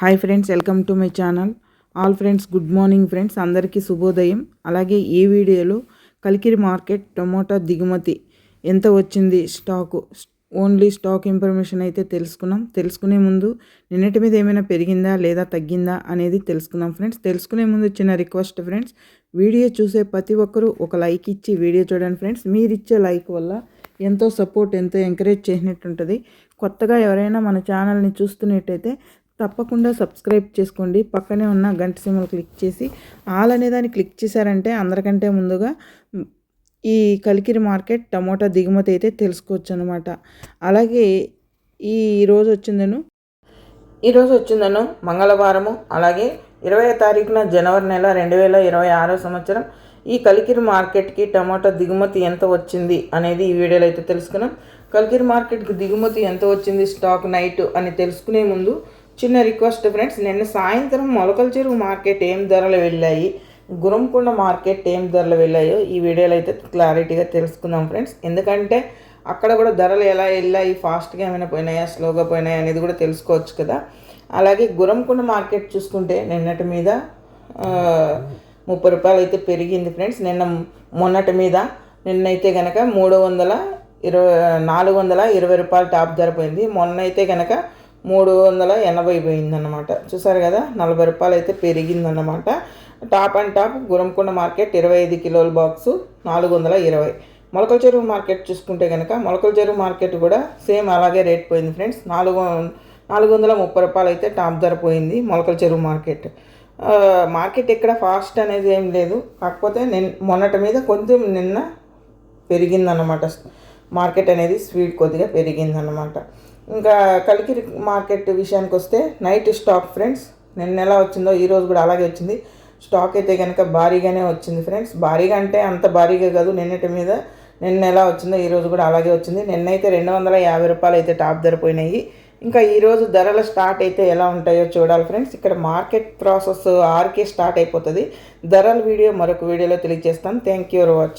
Hi friends welcome to my channel. All friends good morning friends. అందరికీ శుభోదయం. అలాగే ఈ వీడియోలో కలికిరి మార్కెట్ టొమాటో దిగుమతి ఎంత వచ్చింది స్టాకు? ఓన్లీ స్టాక్ ఇన్ఫర్మేషన్ అయితే తెలుసుకున్నాం. తెలుసుకునే ముందు నిన్నటి మీద ఏమైనా పెరిగిందా లేదా తగ్గిందా అనేది తెలుసుకున్నాం ఫ్రెండ్స్. తెలుసుకునే ముందు చిన్న రిక్వెస్ట్ ఫ్రెండ్స్. వీడియో చూసే ప్రతి ఒక్కరూ ఒక లైక్ ఇచ్చి వీడియో చూడండి ఫ్రెండ్స్. మీరు ఇచ్చే లైక్ వల్ల ఎంతో సపోర్ట్ ఎంతో ఎంకరేజ్ చేసినట్టు ఉంటుంది కొత్తగా ఎవరైనా మన ఛానల్ని చూస్తున్నట్టయితే తప్పకుండా సబ్స్క్రైబ్ చేసుకోండి. పక్కనే ఉన్న గంట సిమ్మలు క్లిక్ చేసి ఆల్ అనేదాన్ని క్లిక్ చేశారంటే అందరికంటే ముందుగా ఈ కలికిరి మార్కెట్ టమోటా దిగుమతి అయితే తెలుసుకోవచ్చు అనమాట అలాగే ఈ రోజు వచ్చిందను ఈరోజు వచ్చిందను మంగళవారము. అలాగే ఇరవై తారీఖున జనవరి నెల రెండు వేల ఇరవై ఆరో సంవత్సరం ఈ కలికిరి మార్కెట్కి టమాటా దిగుమతి ఎంత వచ్చింది అనేది ఈ వీడియోలో అయితే తెలుసుకున్నాం. కలికిరి మార్కెట్కి దిగుమతి ఎంత వచ్చింది స్టాక్ నైట్ అని తెలుసుకునే ముందు చిన్న రిక్వెస్ట్ ఫ్రెండ్స్ నిన్న సాయంత్రం మొలకల చెరువు మార్కెట్ ఏం ధరలు వెళ్ళాయి? గురంకొండ మార్కెట్ ఏం ధరలు వెళ్ళాయో ఈ వీడియోలో అయితే క్లారిటీగా తెలుసుకుందాం ఫ్రెండ్స్. ఎందుకంటే అక్కడ కూడా ధరలు ఎలా వెళ్ళాయి ఫాస్ట్గా ఏమైనా పోయినాయా స్లోగా పోయినాయా అనేది కూడా తెలుసుకోవచ్చు కదా. అలాగే గురంకొండ మార్కెట్ చూసుకుంటే నిన్నటి మీద ముప్పై రూపాయలు అయితే పెరిగింది ఫ్రెండ్స్. నిన్న మొన్నటి మీద నిన్నైతే కనుక మూడు వందల ఇరవై నాలుగు వందల ఇరవై రూపాయలు టాప్ ధర పోయింది. మొన్న అయితే కనుక మూడు వందల ఎనభై పోయిందన్నమాట చూసారు కదా నలభై రూపాయలు అయితే పెరిగిందన్నమాట. Top and top Gurramkonda market ఇరవై ఐదు కిలోల బాక్సు నాలుగు వందల ఇరవై. మొలకల చెరువు మార్కెట్ చూసుకుంటే కనుక మొలకల చెరువు మార్కెట్ కూడా సేమ్ అలాగే రేట్ పోయింది ఫ్రెండ్స్. నాలుగు నాలుగు వందల ముప్పై రూపాయలు అయితే టాప్ ధర పోయింది మొలకల చెరువు మార్కెట్. మార్కెట్ ఎక్కడ ఫాస్ట్ అనేది ఏం లేదు. కాకపోతే నిన్ మొన్నటి మీద కొంచెం నిన్న పెరిగిందన్నమాట. మార్కెట్ అనేది స్పీడ్ కొద్దిగా పెరిగిందన్నమాట. ఇంకా కలికిరి మార్కెట్ విషయానికి వస్తే నైట్ స్టాక్ ఫ్రెండ్స్ నిన్న ఎలా వచ్చిందో ఈరోజు కూడా అలాగే వచ్చింది. స్టాక్ అయితే కనుక భారీగానే వచ్చింది ఫ్రెండ్స్. భారీగా అంటే అంత భారీగా కాదు నిన్నటి మీద నిన్న ఎలా వచ్చిందో ఈరోజు కూడా అలాగే వచ్చింది. నిన్నైతే రెండు వందల యాభై రూపాయలు అయితే టాప్ ధర పోయినాయి. ఇంకా ఈరోజు ధరలు స్టార్ట్ అయితే ఎలా ఉంటాయో చూడాలి ఫ్రెండ్స్. ఇక్కడ మార్కెట్ ప్రాసెస్ ఆర్కే స్టార్ట్ అయిపోతుంది. ధరల వీడియో మరొక వీడియోలో తెలియజేస్తాను. Thank you for watch